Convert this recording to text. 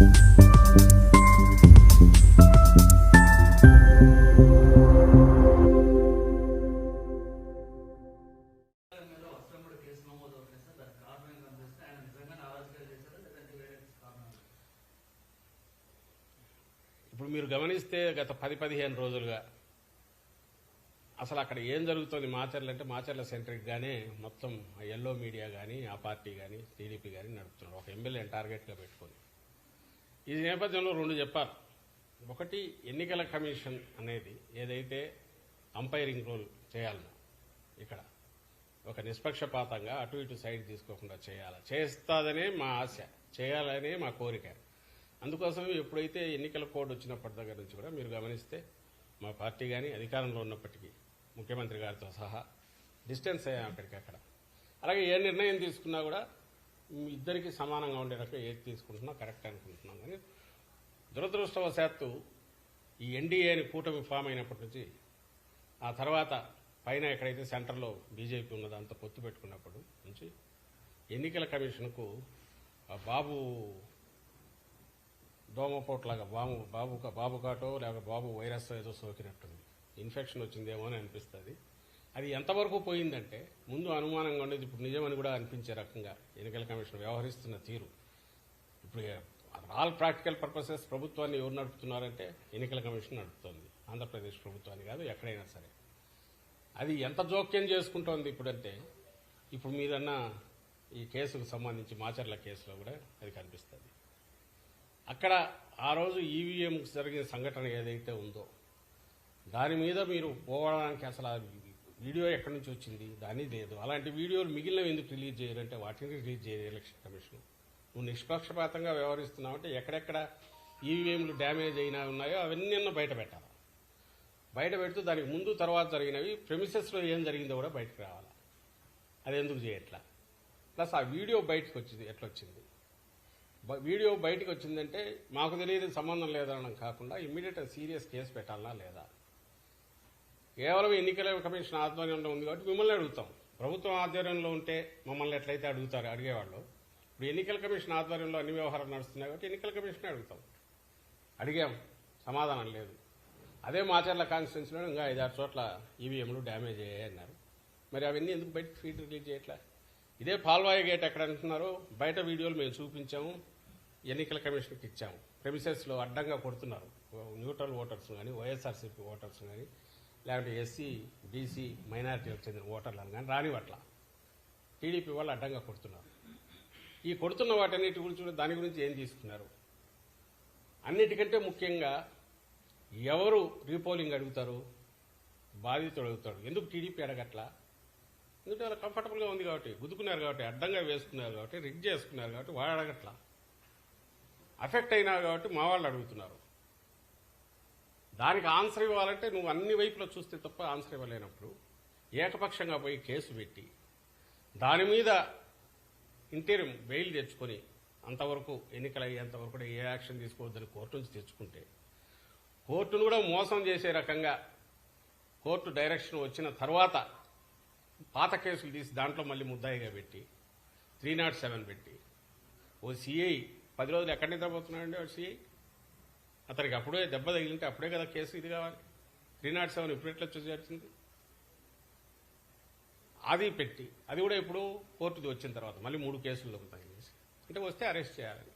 ఇప్పుడు మీరు గమనిస్తే గత పది పదిహేను రోజులుగా అసలు అక్కడ ఏం జరుగుతుంది మాచర్లు అంటే మాచర్ల సెంట్రిక్ గానే మొత్తం ఆ ఎల్లో మీడియా కానీ ఆ పార్టీ కానీ టీడీపీ కానీ నడుపుతున్నారు. ఒక ఎమ్మెల్యేని టార్గెట్గా పెట్టుకొని. ఈ నేపథ్యంలో రెండు చెప్పారు ఒకటి ఎన్నికల కమిషన్ అనేది ఏదైతే అంపైరింగ్ రోల్ చేయాలనో ఇక్కడ ఒక నిష్పక్షపాతంగా అటు ఇటు సైడ్ తీసుకోకుండా చేయాలి? చేస్తాదనే మా ఆశ చేయాలనే మా కోరిక. అందుకోసం ఎప్పుడైతే ఎన్నికల కోడ్ వచ్చినప్పటి దగ్గర నుంచి కూడా మీరు గమనిస్తే మా పార్టీ కానీ అధికారంలో ఉన్నప్పటికీ ముఖ్యమంత్రి గారితో సహా డిస్టెన్స్ అయ్యాం అక్కడికక్కడ. అలాగే ఏ నిర్ణయం తీసుకున్నా కూడా ఇద్దరికి సమానంగా ఉండే రకం ఏది తీసుకుంటున్నా కరెక్ట్ అనుకుంటున్నాం. కానీ దురదృష్టవశాత్తు ఈ ఎన్డీఏని కూటమి ఫామ్ అయినప్పటి నుంచి ఆ తర్వాత పైన ఎక్కడైతే సెంటర్లో బీజేపీ ఉన్నదో అంత పొత్తు పెట్టుకున్నప్పుడు నుంచి ఎన్నికల కమిషన్కు ఆ బాబు దోమపోట్లాగా బాబు బాబు బాబు కాటో లేక బాబు వైరస్ ఏదో సోకినట్టుంది. ఇన్ఫెక్షన్ వచ్చిందేమో అని అనిపిస్తుంది. అది ఎంతవరకు పోయిందంటే ముందు అనుమానంగా ఉండేది ఇప్పుడు నిజమని కూడా అనిపించే రకంగా ఎన్నికల కమిషన్ వ్యవహరిస్తున్న తీరు. ఇప్పుడు ఆల్ ప్రాక్టికల్ పర్పసెస్ ప్రభుత్వాన్ని ఎవరు నడుపుతున్నారంటే ఎన్నికల కమిషన్ నడుపుతోంది. ఆంధ్రప్రదేశ్ ప్రభుత్వాన్ని కాదు ఎక్కడైనా సరే. అది ఎంత జోక్యం చేసుకుంటోంది ఇప్పుడంటే ఇప్పుడు మీరన్న ఈ కేసుకు సంబంధించి మాచర్ల కేసులో కూడా అది కనిపిస్తుంది. అక్కడ ఆ రోజు ఈవీఎంకు జరిగిన సంఘటన ఏదైతే ఉందో దాని మీద మీరు పోవడానికి అసలు వీడియో ఎక్కడి నుంచి వచ్చింది? దాని లేదు. అలాంటి వీడియోలు మిగిలినవి ఎందుకు రిలీజ్ చేయాలంటే వాటిని రిలీజ్ చేయరు ఎలక్షన్ కమిషన్. నువ్వు నిష్పక్షపాతంగా వ్యవహరిస్తున్నావంటే ఎక్కడెక్కడ ఈవీఎంలు డ్యామేజ్ అయినా ఉన్నాయో అవన్నీ అన్న బయట పెట్టాలి. బయట పెడుతూ దానికి ముందు తర్వాత జరిగినవి ప్రెమిసెస్లో ఏం జరిగిందో కూడా బయటకు రావాలి. అది ఎందుకు చేయట్లా? ప్లస్ ఆ వీడియో బయటకు వచ్చింది ఎట్లొచ్చింది వీడియో బయటకు వచ్చిందంటే మాకు తెలియదు సంబంధం లేదనడం కాకుండా ఇమ్మీడియట్ సీరియస్ కేసు పెట్టాలా లేదా? కేవలం ఎన్నికల కమిషన్ ఆధ్వర్యంలో ఉంది కాబట్టి మిమ్మల్ని అడుగుతాం. ప్రభుత్వం ఆధ్వర్యంలో ఉంటే మమ్మల్ని ఎట్లయితే అడుగుతారు అడిగేవాళ్ళు. ఇప్పుడు ఎన్నికల కమిషన్ ఆధ్వర్యంలో అన్ని వ్యవహారాలు నడుస్తున్నాయి కాబట్టి ఎన్నికల కమిషన్ అడుగుతాం. అడిగాం సమాధానం లేదు. అదే మాచర్ల కాన్స్టిట్యున్సీలో ఇంకా ఐదారు చోట్ల ఈవీఎంలు డ్యామేజ్ అయ్యాయి అన్నారు. మరి అవన్నీ ఎందుకు బయట ఫీడ్ రిలీజ్ చేయట్లే? ఇదే పాల్వాయి గేట్ ఎక్కడ అంటున్నారు? బయట వీడియోలు మేము చూపించాము ఎన్నికల కమిషన్కి ఇచ్చాము. ప్రెమిసెస్లో అడ్డంగా కొడుతున్నారు. న్యూట్రల్ ఓటర్స్ కానీ వైఎస్ఆర్సీపీ ఓటర్స్ కానీ లేకుంటే ఎస్సీ బీసీ మైనారిటీలకు చెందిన ఓటర్లను కానీ రానివట్ల టీడీపీ వాళ్ళు అడ్డంగా కొడుతున్నారు. ఈ కొడుతున్న వాటన్నిటి గురించి దాని గురించి ఏం తీసుకున్నారు? అన్నిటికంటే ముఖ్యంగా ఎవరు రీపోలింగ్ అడుగుతారు? బాధితుడు అడుగుతాడు. ఎందుకు టీడీపీ అడగట్లా? ఎందుకంటే వాళ్ళు కంఫర్టబుల్గా ఉంది కాబట్టి గుద్దుకున్నారు కాబట్టి అడ్డంగా వేసుకున్నారు కాబట్టి రిగ్ చేసుకున్నారు కాబట్టి వాడు అడగట్లా. అఫెక్ట్ అయినారు కాబట్టి మా వాళ్ళు అడుగుతున్నారు. దానికి ఆన్సర్ ఇవ్వాలంటే నువ్వు అన్ని వైపులో చూస్తే తప్ప ఆన్సర్ ఇవ్వలేనప్పుడు ఏకపక్షంగా పోయి కేసు పెట్టి దాని మీద ఇంటీరియం బెయిల్ తెచ్చుకొని అంతవరకు ఎన్నికలు అయ్యేంతవరకు కూడా ఏ యాక్షన్ తీసుకోవద్దని కోర్టు నుంచి తెచ్చుకుంటే కోర్టును కూడా మోసం చేసే రకంగా కోర్టు డైరెక్షన్ వచ్చిన తర్వాత పాత కేసులు తీసి దాంట్లో మళ్ళీ ముద్దాయిగా పెట్టి త్రీ నాట్ సెవెన్ పెట్టి ఓ సిఐ పది రోజులు ఎక్కడ నిద్రపోతున్నాడండి వాడు సిఐ? అతనికి అప్పుడే దెబ్బ తగిలింటే అప్పుడే కదా కేసు ఇది కావాలి. త్రీ నాట్ సెవెన్ ఇప్పుడు ఎట్లా అది పెట్టి అది కూడా ఇప్పుడు కోర్టుది వచ్చిన తర్వాత మళ్ళీ మూడు కేసులు దొరుకుతాయి అంటే వస్తే అరెస్ట్ చేయాలి.